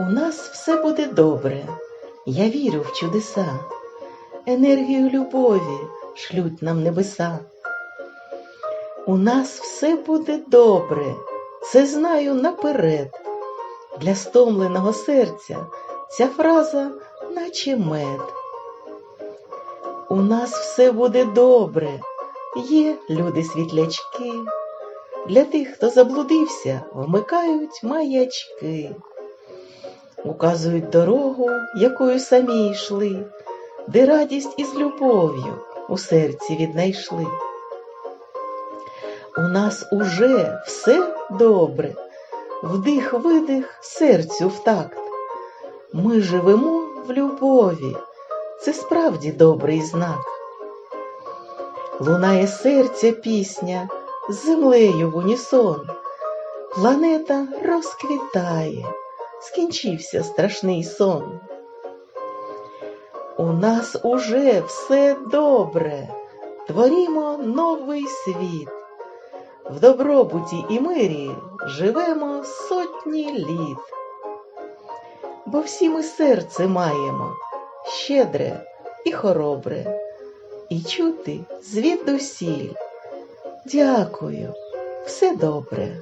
У нас все буде добре. Я вірю в чудеса. Енергію любові шлють нам небеса. У нас все буде добре, це знаю наперед. Для стомленого серця ця фраза наче мед. У нас все буде добре, є люди світлячки. Для тих, хто заблудився, вмикають маячки, указують дорогу, якою самі йшли, де радість із любов'ю у серці віднайшли. У нас уже все добре, вдих, видих серцю в такт. Ми живемо в любові, це справді добрий знак. Лунає серця пісня з землею в унісон. Планета розквітає, скінчився страшний сон. У нас уже все добре, творімо новий світ. В добробуті і мирі живемо сотні літ. Бо всі ми серце маємо щедре і хоробре, і чути звідусіль. Дякую, все добре.